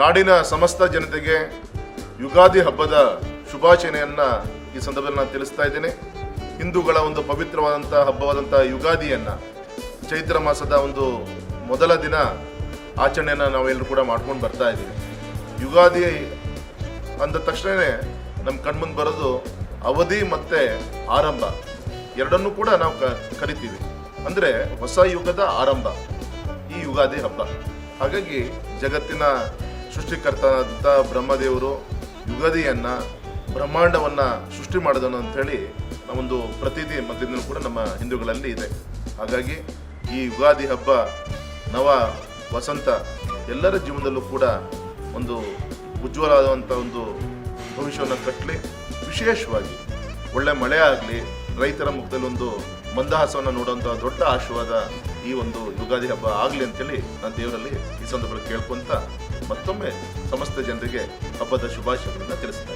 ನಾಡಿನ ಸಮಸ್ತ ಜನತೆಗೆ ಯುಗಾದಿ ಹಬ್ಬದ ಶುಭಾಶಯನೆಯನ್ನು ಈ ಸಂದರ್ಭದಲ್ಲಿ ನಾನು ತಿಳಿಸ್ತಾ ಇದ್ದೇನೆ. ಹಿಂದೂಗಳ ಒಂದು ಪವಿತ್ರವಾದಂಥ ಹಬ್ಬವಾದಂಥ ಯುಗಾದಿಯನ್ನು ಚೈತ್ರ ಮಾಸದ ಒಂದು ಮೊದಲ ದಿನ ಆಚರಣೆಯನ್ನು ನಾವೆಲ್ಲರೂ ಕೂಡ ಮಾಡ್ಕೊಂಡು ಬರ್ತಾ ಇದ್ದೀವಿ. ಯುಗಾದಿ ಅಂದ ತಕ್ಷಣವೇ ನಮ್ಮ ಕಣ್ಮುಂದೆ ಬರೋದು ಅವಧಿ ಮತ್ತೆ ಆರಂಭ. ಎರಡನ್ನೂ ಕೂಡ ನಾವು ಕರಿತೀವಿ. ಅಂದರೆ ಹೊಸ ಯುಗದ ಆರಂಭ. ಈ ಯುಗಾದಿ ಹಬ್ಬ. ಹಾಗಾಗಿ ಜಗತ್ತಿನ ಸೃಷ್ಟಿಕರ್ತನಾದಂಥ ಬ್ರಹ್ಮದೇವರು ಯುಗಾದಿಯನ್ನ, ಬ್ರಹ್ಮಾಂಡವನ್ನ ಸೃಷ್ಟಿ ಮಾಡಿದನು ಅಂಥೇಳಿ ಒಂದು ಪ್ರತೀತಿ ಮತ್ತಿಂದಲೂ ಕೂಡ ನಮ್ಮ ಹಿಂದೂಗಳಲ್ಲಿ ಇದೆ. ಹಾಗಾಗಿ ಈ ಯುಗಾದಿ ಹಬ್ಬ, ನವ, ವಸಂತ ಎಲ್ಲರ ಜೀವನದಲ್ಲೂ ಕೂಡ ಒಂದು ಉಜ್ವಲವಾದಂಥ ಒಂದು ಭವಿಷ್ಯವನ್ನು ಕಟ್ಟಲಿ. ವಿಶೇಷವಾಗಿ ಒಳ್ಳೆ ಮಳೆ ಆಗಲಿ ರೈತರ ಮುಖದಲ್ಲಿ ಒಂದು ಮಂದಹಾಸವನ್ನು ನೋಡುವಂಥ ದೊಡ್ಡ ಆಶೀರ್ವಾದ ಈ ಒಂದು ಯುಗಾದಿ ಹಬ್ಬ ಆಗಲಿ ಅಂತೇಳಿ ನಾನು ದೇವರಲ್ಲಿ ಈ ಸಂದರ್ಭದಲ್ಲಿ ಕೇಳ್ಕೊಂತ ಮತ್ತೊಮ್ಮೆ ಸಮಸ್ತ ಜನರಿಗೆ ಹಬ್ಬದ ಶುಭಾಶಯಗಳನ್ನು ತಿಳಿಸ್ತಾ